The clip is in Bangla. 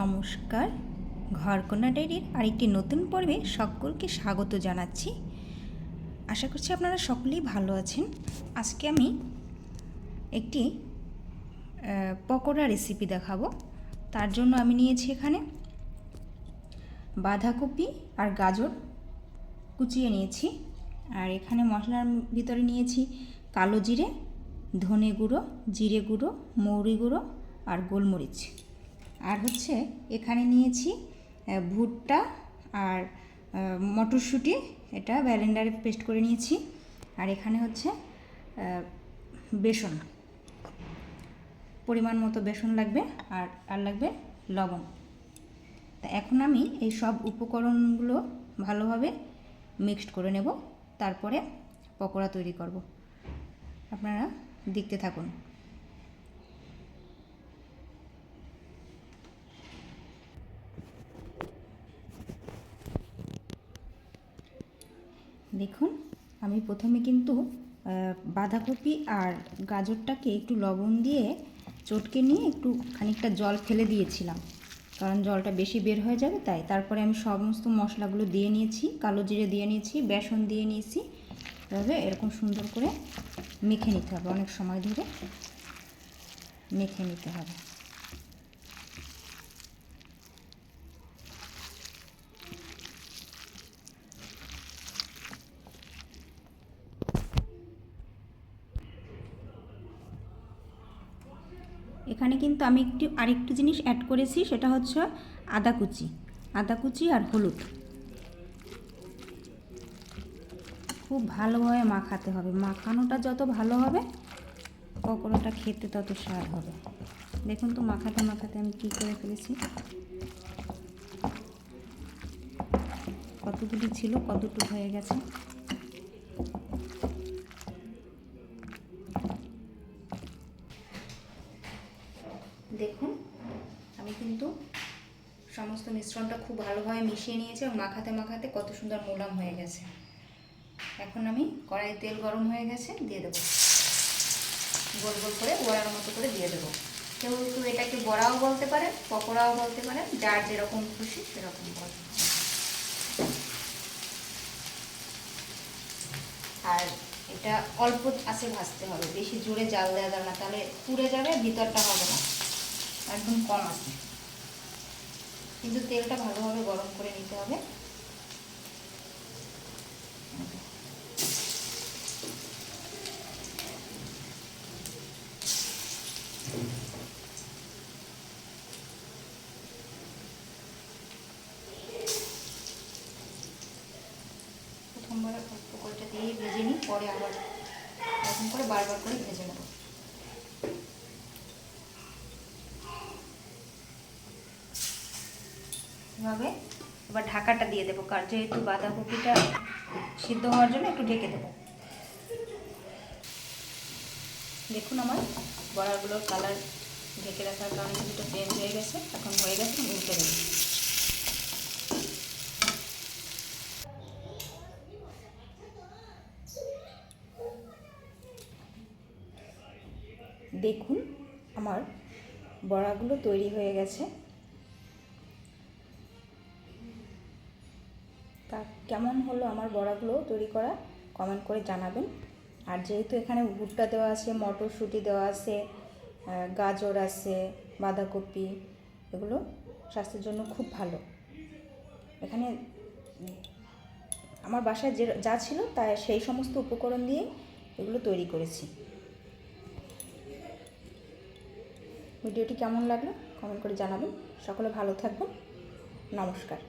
নমস্কার। ঘরকন্যা ডায়েরির আরেকটি নতুন পর্বে সকলকে স্বাগত জানাচ্ছি। আশা করছি আপনারা সকলেই ভালো আছেন। আজকে আমি একটি পকোড়া রেসিপি দেখাবো। তার জন্য আমি নিয়েছি এখানে বাঁধাকপি আর গাজর কুচিয়ে নিয়েছি। আর এখানে মশলার ভিতরে নিয়েছি কালো জিরে, ধনে গুঁড়ো, জিরে গুঁড়ো, মৌরি গুঁড়ো আর গোলমরিচ। আর হচ্ছে এখানে নিয়েছি ভুট্টা আর মটরশুঁটি। এটা ব্যালেন্ডারে পেস্ট করে নিয়েছি। আর এখানে হচ্ছে বেসন। পরিমাণ মতো বেসন লাগবে আর আর লাগবে লবণ। তা এখন আমি এই সব উপকরণগুলো ভালোভাবে মিক্সড করে নেব। তারপরে পকোড়া তৈরি করব। আপনারা দেখতে থাকুন। দেখুন, আমি প্রথমে কিন্তু বাঁধাকপি আর গাজরটাকে একটু লবণ দিয়ে চটকে নিয়ে একটু খানিকটা জল ফেলে দিয়েছিলাম। কারণ জলটা বেশি বের হয়ে যাবে, তাই। তারপরে আমি সমস্ত মশলাগুলো দিয়ে নিয়েছি, কালো জিরে দিয়ে নিয়েছি, বেসন দিয়ে নিয়েছি। এভাবে এরকম সুন্দর করে মেখে নিতে হবে, অনেক সময় ধরে মেখে নিতে হবে। এখানে কিন্তু আমি একটু, আরেকটু জিনিস অ্যাড করেছি, সেটা হচ্ছে আদা কুচি। আদা কুচি আর হলুদ। খুব ভালোভাবে মাখাতে হবে। মাখানোটা যত ভালো হবে, পকোড়াটা খেতে তত স্বাদ হবে। দেখুন তো মাখাতে মাখাতে আমি কী করে ফেলেছি। কতগুলি ছিল, কতটুকু হয়ে গেছে। দেখুন, আমি কিন্তু সমস্ত মিশ্রণটা খুব ভালোভাবে মিশিয়ে নিয়েছি এবং মাখাতে মাখাতে কত সুন্দর মোলাম হয়ে গেছে। এখন আমি কড়াই তেল গরম হয়ে গেছে, দিয়ে দেবো। গোল গোল করে বড়ার মতো করে দিয়ে দেবো। কেউ একটু এটাকে বড়াও বলতে পারে, পকোড়াও বলতে পারে, যার যেরকম খুশি সেরকম বলতে আর এটা অল্প আছে ভাজতে হবে, বেশি জোরে জাল দেওয়া যাবে না, তাহলে পুড়ে যাবে, ভিতরটা হবে না। একদম কম আছে। কিন্তু তেলটা ভালোভাবে গরম করে নিতে হবে। প্রথমবার অল্প করেটা দিয়ে ভেজে নিই, পরে আবার এরকম করে বারবার করে ভেজে নেব। এভাবে এবার ঢাকাটা দিয়ে দেবো, কারণ যেহেতু বাঁধাকপিটা সিদ্ধ হওয়ার জন্য একটু ঢেকে দেবো। দেখুন আমার বড়াগুলোর কালার ঢেকে রাখার কারণে কিছুটা চেঞ্জ হয়ে গেছে, এখন হয়ে গেছে উল্টে দেবো। দেখুন আমার বড়াগুলো তৈরি হয়ে গেছে। তা কেমন হলো আমার বড়াগুলো তৈরি করা? কমেন্ট করে জানাবেন। আর যেহেতু এখানে ভুট্টা দেওয়া আছে, মটরশুঁটি দেওয়া আছে গাজর আছে, বাঁধাকপি, এগুলো স্বাস্থ্যের জন্য খুব ভালো। এখানে আমার বাসায় যে যা ছিল তা সেই সমস্ত উপকরণ দিয়ে এগুলো তৈরি করেছি। ভিডিওটি কেমন লাগল? কমেন্ট করে জানাবেন। সকলে ভালো থাকবেন। নমস্কার।